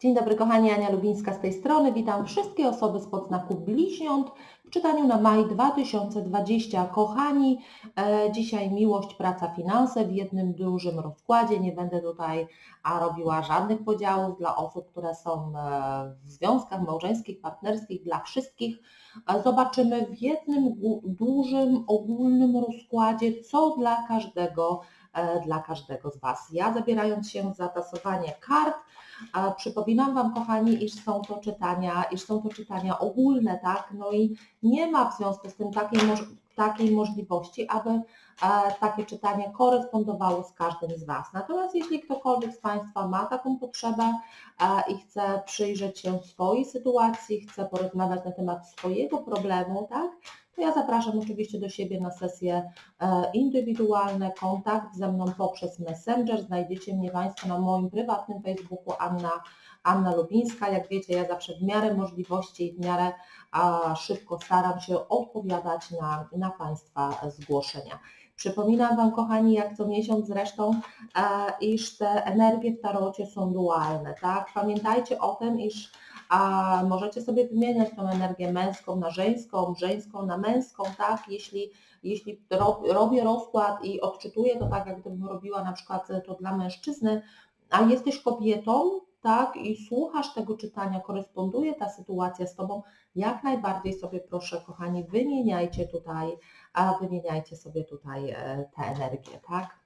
Dzień dobry kochani, Ania Lubińska z tej strony. Witam wszystkie osoby spod znaku bliźniąt w czytaniu na maj 2020. Kochani, e, dzisiaj miłość, praca, finanse w jednym dużym rozkładzie. Nie będę tutaj robiła żadnych podziałów dla osób, które są e, w związkach małżeńskich, partnerskich, dla wszystkich. E, zobaczymy w jednym dużym, ogólnym rozkładzie, co dla każdego, dla każdego z Was. Ja zabierając się za tasowanie kart, przypominam Wam, kochani, iż są to czytania, iż są to czytania ogólne, tak? No i nie ma w związku z tym takiej, takiej możliwości, aby e, takie czytanie korespondowało z każdym z Was. Natomiast jeśli ktokolwiek z Państwa ma taką potrzebę e, i chce przyjrzeć się swojej sytuacji, chce porozmawiać na temat swojego problemu, tak? To ja zapraszam oczywiście do siebie na sesje e, indywidualne, kontakt ze mną poprzez Messenger. Znajdziecie mnie Państwo na moim prywatnym Facebooku Anna, Anna Lubińska. Jak wiecie, ja zawsze w miarę możliwości i w miarę szybko staram się odpowiadać na, na Państwa zgłoszenia. Przypominam Wam, kochani, jak co miesiąc zresztą, e, iż te energie w tarocie są dualne, tak? Pamiętajcie o tym, iż a możecie sobie wymieniać tą energię męską na żeńską, żeńską na męską, tak? Jeśli, jeśli ro, robię rozkład i odczytuję to tak, jak gdybym robiła na przykład to dla mężczyzny, a jesteś kobietą, tak, i słuchasz tego czytania, koresponduje ta sytuacja z Tobą, jak najbardziej sobie proszę, kochani, wymieniajcie tutaj, a wymieniajcie sobie tutaj e, te energie, tak?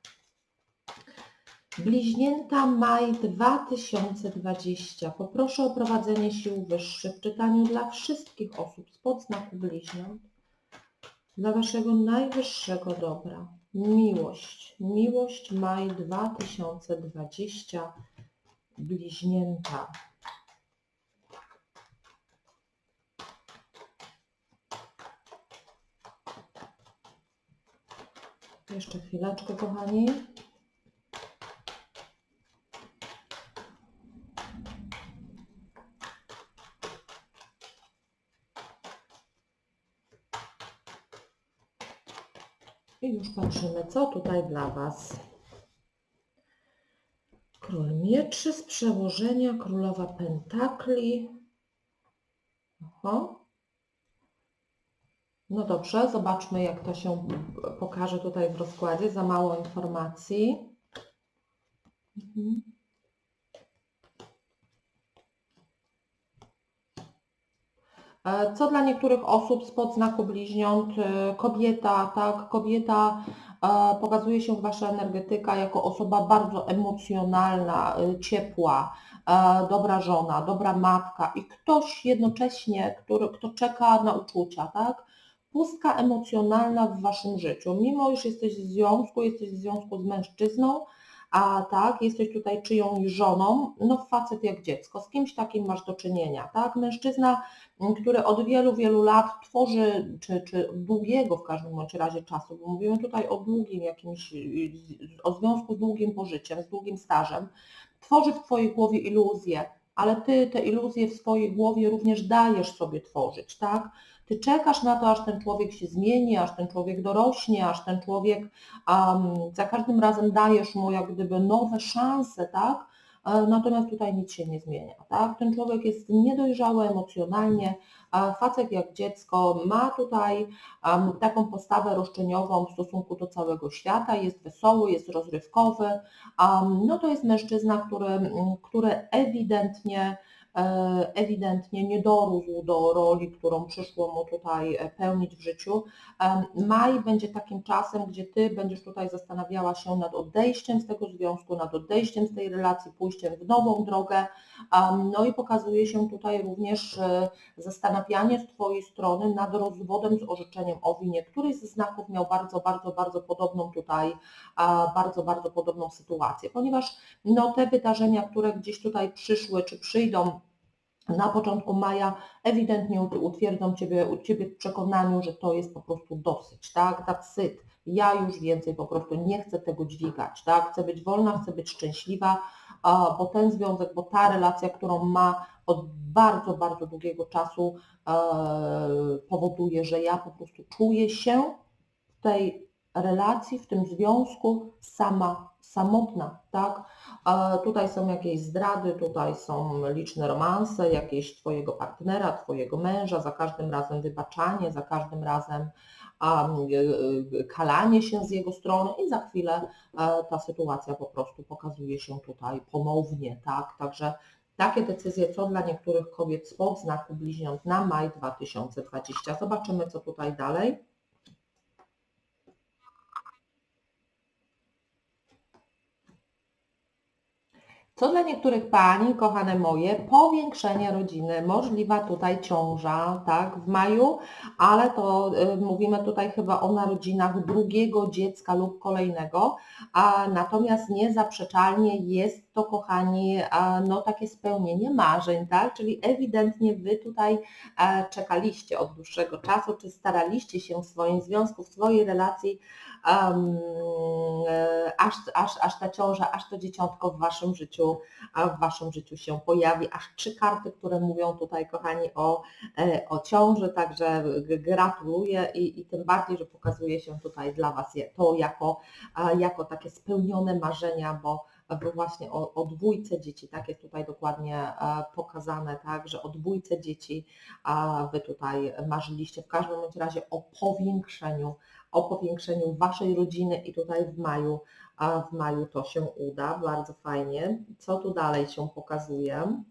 Bliźnięta maj 2020. Poproszę o prowadzenie sił wyższych w czytaniu dla wszystkich osób spod znaku bliźniąt. Dla Waszego najwyższego dobra. Miłość. Miłość maj 2020. Bliźnięta. Jeszcze chwileczkę, kochani. I już patrzymy, co tutaj dla Was. Król mieczy z przełożenia, królowa pentakli. Oho. No dobrze, zobaczmy jak to się pokaże tutaj w rozkładzie. Za mało informacji. Mhm. Co dla niektórych osób spod znaku bliźniąt, e, kobieta, tak, kobieta e, pokazuje się wasza energetyka jako osoba bardzo emocjonalna, e, ciepła, e, dobra żona, dobra matka i ktoś jednocześnie, który, kto czeka na uczucia, tak? Pustka emocjonalna w waszym życiu. Mimo iż jesteś w związku, jesteś w związku z mężczyzną, a tak, jesteś tutaj czyjąś żoną, no facet jak dziecko, z kimś takim masz do czynienia, tak? Mężczyzna który od wielu, wielu lat tworzy, czy, czy długiego w każdym bądź razie czasu, bo mówimy tutaj o długim jakimś, o związku z długim pożyciem, z długim stażem, tworzy w Twojej głowie iluzje, ale Ty te iluzje w swojej głowie również dajesz sobie tworzyć, tak? Ty czekasz na to, aż ten człowiek się zmieni, aż ten człowiek dorośnie, aż ten człowiek, um, za każdym razem dajesz mu jak gdyby nowe szanse, tak? Natomiast tutaj nic się nie zmienia. Tak? Ten człowiek jest niedojrzały emocjonalnie, facet jak dziecko ma tutaj taką postawę roszczeniową w stosunku do całego świata, jest wesoły, jest rozrywkowy. No to jest mężczyzna, który, który ewidentnie ewidentnie nie dorósł do roli, którą przyszło mu tutaj e, pełnić w życiu. Maj będzie takim czasem, gdzie Ty będziesz tutaj zastanawiała się nad odejściem z tego związku, nad odejściem z tej relacji, pójściem w nową drogę. No i pokazuje się tutaj również e, zastanawianie z Twojej strony nad rozwodem z orzeczeniem o winie. Któryś ze znaków miał bardzo, bardzo, bardzo podobną tutaj, bardzo, bardzo podobną sytuację, ponieważ no, te wydarzenia, które gdzieś tutaj przyszły czy przyjdą na początku maja ewidentnie ut- utwierdzą Ciebie, Ciebie w przekonaniu, że to jest po prostu dosyć, tak, that's it. Ja już więcej po prostu nie chcę tego dźwigać, tak, chcę być wolna, chcę być szczęśliwa, bo ten związek, bo ta relacja, którą ma od bardzo, bardzo długiego czasu e, powoduje, że ja po prostu czuję się w tej relacji, w tym związku sama, samotna, tak? E, tutaj są jakieś zdrady, tutaj są liczne romanse, jakieś Twojego partnera, Twojego męża, za każdym razem wybaczanie, za każdym razem kalanie się z jego strony i za chwilę ta sytuacja po prostu pokazuje się tutaj ponownie, tak? Także takie decyzje, co dla niektórych kobiet spod znaku bliźniąt na maj 2020. Zobaczymy, co tutaj dalej. Co dla niektórych pań, kochane moje, powiększenie rodziny, możliwa tutaj ciąża, tak, w maju, ale to y, mówimy tutaj chyba o narodzinach drugiego dziecka lub kolejnego, a natomiast niezaprzeczalnie jest to, kochani, a, no takie spełnienie marzeń, tak, czyli ewidentnie Wy tutaj a, czekaliście od dłuższego czasu, czy staraliście się w swoim związku, w swojej relacji um, aż, aż, aż ta ciąża, aż to dzieciątko w Waszym życiu, w Waszym życiu się pojawi. Aż trzy karty, które mówią tutaj, kochani, o, e, o ciąży, także gratuluję i, i tym bardziej, że pokazuje się tutaj dla Was to jako, jako takie spełnione marzenia, bo właśnie o, o dwójce dzieci, tak jest tutaj dokładnie e, pokazane, tak, że o dwójce dzieci a Wy tutaj marzyliście w każdym razie o powiększeniu, o powiększeniu Waszej rodziny i tutaj w maju, a w maju to się uda, bardzo fajnie. Co tu dalej się pokazuje?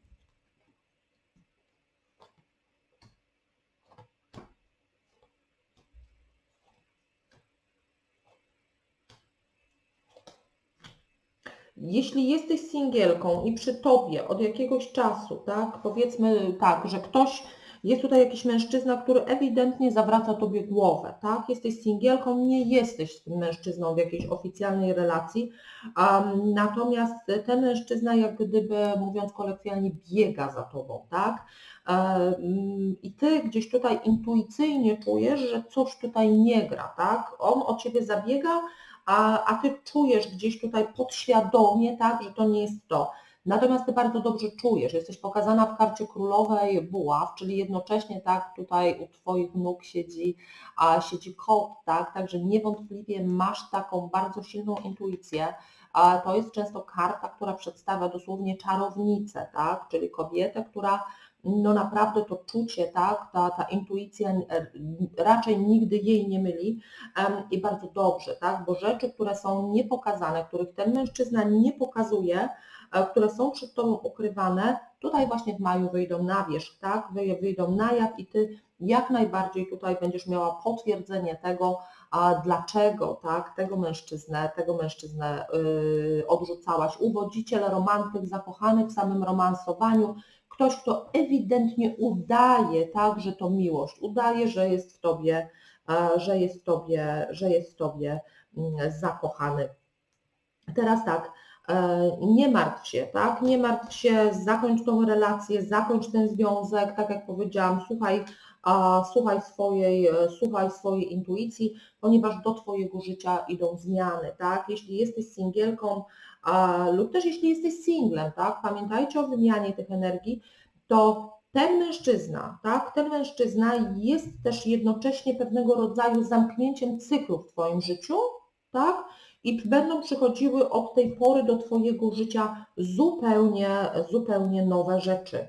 Jeśli jesteś singielką i przy tobie od jakiegoś czasu, tak, powiedzmy tak, że ktoś, jest tutaj jakiś mężczyzna, który ewidentnie zawraca tobie głowę, tak, jesteś singielką, nie jesteś z tym mężczyzną w jakiejś oficjalnej relacji, um, natomiast ten mężczyzna jak gdyby, mówiąc kolokwialnie, biega za tobą, tak, i ty gdzieś tutaj intuicyjnie czujesz, że coś tutaj nie gra, tak? On o ciebie zabiega, a, a ty czujesz gdzieś tutaj podświadomie, tak, że to nie jest to. Natomiast ty bardzo dobrze czujesz, jesteś pokazana w karcie królowej buław, czyli jednocześnie tak tutaj u twoich nóg siedzi, a siedzi kot, tak, także niewątpliwie masz taką bardzo silną intuicję. A to jest często karta, która przedstawia dosłownie czarownicę, tak, czyli kobietę, która no naprawdę to czucie, tak, ta, ta intuicja e, raczej nigdy jej nie myli i bardzo dobrze, tak, bo rzeczy, które są niepokazane, których ten mężczyzna nie pokazuje, które są przed Tobą ukrywane, tutaj właśnie w maju wyjdą na wierzch, tak, wyjdą na jaw i Ty jak najbardziej tutaj będziesz miała potwierdzenie tego, a dlaczego tak, tego mężczyznę, tego mężczyznę yy, odrzucałaś. Uwodziciel, romantyk, zakochany w samym romansowaniu, ktoś, kto ewidentnie udaje, tak, że to miłość, udaje, że jest w tobie, e, że jest w tobie, że jest w tobie mm, zakochany. Teraz tak, e, nie martw się, tak? Nie martw się, zakończ tą relację, zakończ ten związek, tak jak powiedziałam, słuchaj, słuchaj swojej, e, słuchaj swojej intuicji, ponieważ do Twojego życia idą zmiany, tak? Jeśli jesteś singielką, lub też jeśli jesteś singlem, tak, pamiętajcie o wymianie tych energii, to ten mężczyzna, tak, ten mężczyzna jest też jednocześnie pewnego rodzaju zamknięciem cyklu w Twoim życiu, tak, i będą przychodziły od tej pory do Twojego życia zupełnie, zupełnie nowe rzeczy.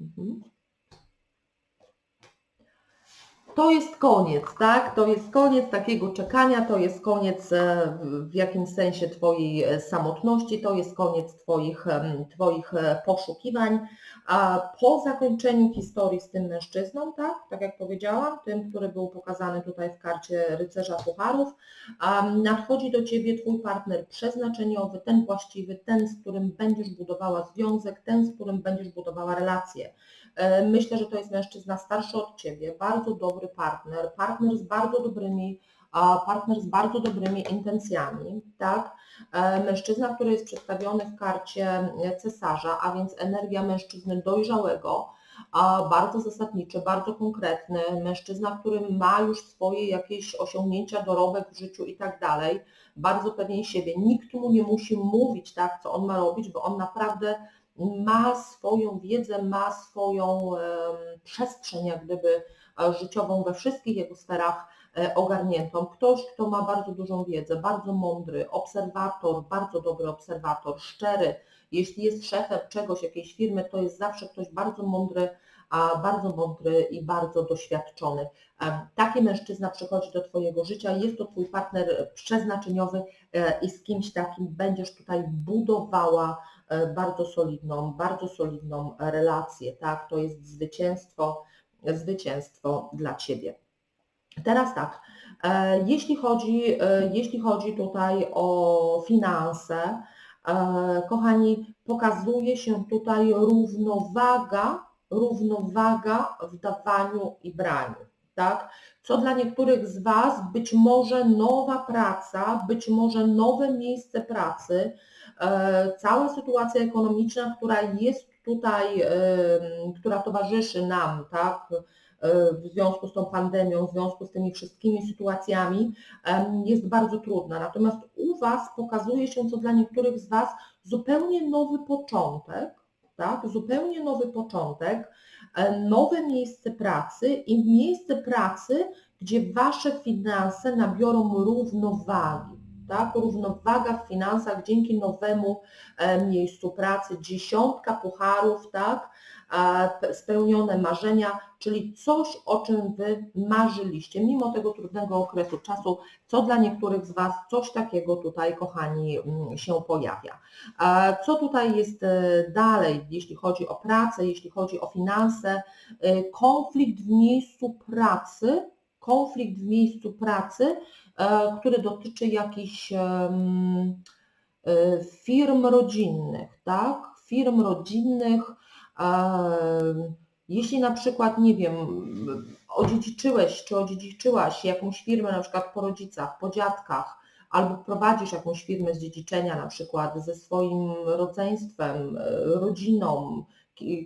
Mhm to jest koniec, tak? To jest koniec takiego czekania, to jest koniec e, w jakimś sensie Twojej e, samotności, to jest koniec Twoich, twoich e, poszukiwań. A po zakończeniu historii z tym mężczyzną, tak, tak jak powiedziałam, tym, który był pokazany tutaj w karcie rycerza pucharów, nadchodzi do Ciebie Twój partner przeznaczeniowy, ten właściwy, ten, z którym będziesz budowała związek, ten, z którym będziesz budowała relacje. E, myślę, że to jest mężczyzna starszy od Ciebie, bardzo dobry partner, partner z bardzo dobrymi partner z bardzo dobrymi intencjami, tak? E, mężczyzna, który jest przedstawiony w karcie cesarza, a więc energia mężczyzny dojrzałego, bardzo zasadniczy, bardzo konkretny, mężczyzna, który ma już swoje jakieś osiągnięcia, dorobek w życiu i tak dalej, bardzo pewien siebie. Nikt mu nie musi mówić, tak, co on ma robić, bo on naprawdę ma swoją wiedzę, ma swoją przestrzeń jak gdyby e, życiową we wszystkich jego sferach e, ogarniętą, ktoś, kto ma bardzo dużą wiedzę, bardzo mądry, obserwator, bardzo dobry obserwator, szczery. Jeśli jest szefem czegoś, jakiejś firmy, to jest zawsze ktoś bardzo mądry, a bardzo mądry i bardzo doświadczony. E, Taki mężczyzna przychodzi do Twojego życia, jest to Twój partner przeznaczeniowy i z kimś takim będziesz tutaj budowała bardzo solidną, bardzo solidną relację, tak? To jest zwycięstwo, zwycięstwo dla Ciebie. Teraz tak, jeśli chodzi, jeśli chodzi tutaj o finanse, kochani, pokazuje się tutaj równowaga równowaga w dawaniu i braniu. Tak? Co dla niektórych z Was być może nowa praca, być może nowe miejsce pracy, e, cała sytuacja ekonomiczna, która jest tutaj, e, która towarzyszy nam, tak? E, w związku z tą pandemią, w związku z tymi wszystkimi sytuacjami, jest bardzo trudna. Natomiast u Was pokazuje się, co dla niektórych z Was zupełnie nowy początek, tak? Zupełnie nowy początek, e, nowe miejsce pracy i miejsce pracy, gdzie Wasze finanse nabiorą równowagi. Tak? Równowaga w finansach dzięki nowemu e, miejscu pracy, dziesiątka pucharów, tak? spełnione marzenia, czyli coś, o czym Wy marzyliście, mimo tego trudnego okresu czasu, co dla niektórych z Was, coś takiego tutaj, kochani, mm, się pojawia. Co tutaj jest e, dalej, jeśli chodzi o pracę, jeśli chodzi o finanse? E, konflikt w miejscu pracy, konflikt w miejscu pracy, który dotyczy jakichś firm rodzinnych, tak? Firm rodzinnych, jeśli na przykład, nie wiem, odziedziczyłeś czy odziedziczyłaś jakąś firmę na przykład po rodzicach, po dziadkach, albo prowadzisz jakąś firmę z dziedziczenia na przykład ze swoim rodzeństwem, rodziną,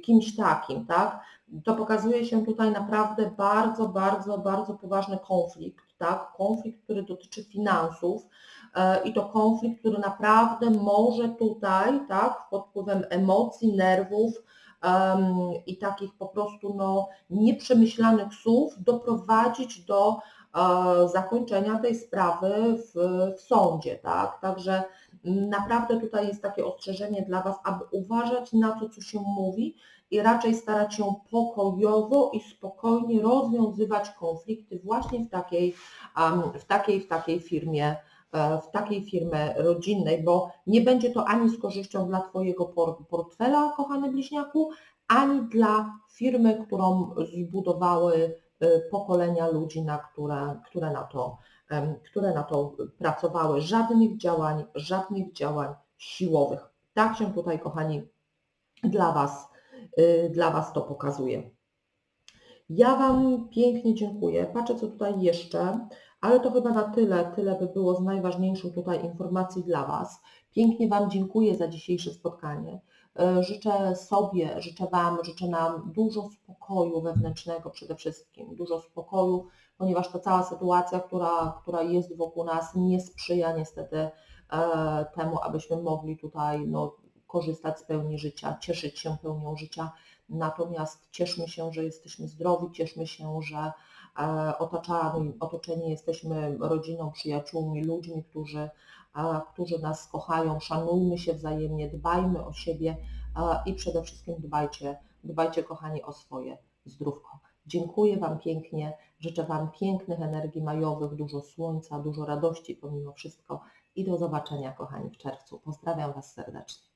kimś takim, tak, to pokazuje się tutaj naprawdę bardzo, bardzo, bardzo poważny konflikt, tak, konflikt, który dotyczy finansów e, i to konflikt, który naprawdę może tutaj, tak, pod wpływem emocji, nerwów, i takich po prostu no, nieprzemyślanych słów doprowadzić do e, zakończenia tej sprawy w, w sądzie. Tak? Także naprawdę tutaj jest takie ostrzeżenie dla Was, aby uważać na to, co się mówi i raczej starać się pokojowo i spokojnie rozwiązywać konflikty właśnie w takiej, w takiej, w takiej firmie E, w takiej firmy rodzinnej, bo nie będzie to ani z korzyścią dla Twojego portfela, kochany bliźniaku, ani dla firmy, którą zbudowały e, pokolenia ludzi, na które, które, na to, które na to pracowały. Żadnych działań, żadnych działań siłowych. Tak się tutaj, kochani, dla Was, dla Was to pokazuje. Ja Wam pięknie dziękuję. Patrzę, co tutaj jeszcze. Ale to chyba na tyle, tyle by było z najważniejszą tutaj informacji dla Was. Pięknie Wam dziękuję za dzisiejsze spotkanie. E, życzę sobie, życzę Wam, życzę nam dużo spokoju wewnętrznego przede wszystkim, dużo spokoju, ponieważ ta cała sytuacja, która, która jest wokół nas, nie sprzyja niestety e, temu, abyśmy mogli tutaj no, korzystać z pełni życia, cieszyć się pełnią życia. Natomiast cieszmy się, że jesteśmy zdrowi, cieszmy się, że otaczani, otoczeni jesteśmy rodziną, przyjaciółmi, ludźmi, którzy, którzy nas kochają, szanujmy się wzajemnie, dbajmy o siebie i przede wszystkim dbajcie, dbajcie kochani o swoje zdrówko. Dziękuję Wam pięknie, życzę Wam pięknych energii majowych, dużo słońca, dużo radości pomimo wszystko i do zobaczenia kochani w czerwcu. Pozdrawiam Was serdecznie.